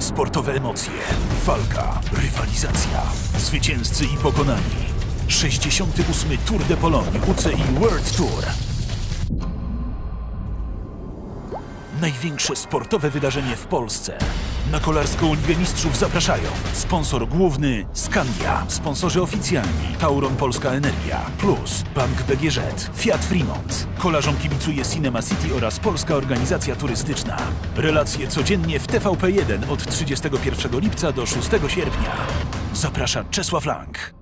Sportowe emocje, walka, rywalizacja, zwycięzcy i pokonani. 68. Tour de Pologne UCI World Tour. Największe sportowe wydarzenie w Polsce. Na Kolarską Ligę Mistrzów zapraszają sponsor główny Skandia, sponsorzy oficjalni Tauron Polska Energia, plus Bank BGŻ, Fiat Fremont. Kolarzom kibicuje Cinema City oraz Polska Organizacja Turystyczna. Relacje codziennie w TVP1 od 31 lipca do 6 sierpnia. Zaprasza Czesław Lang.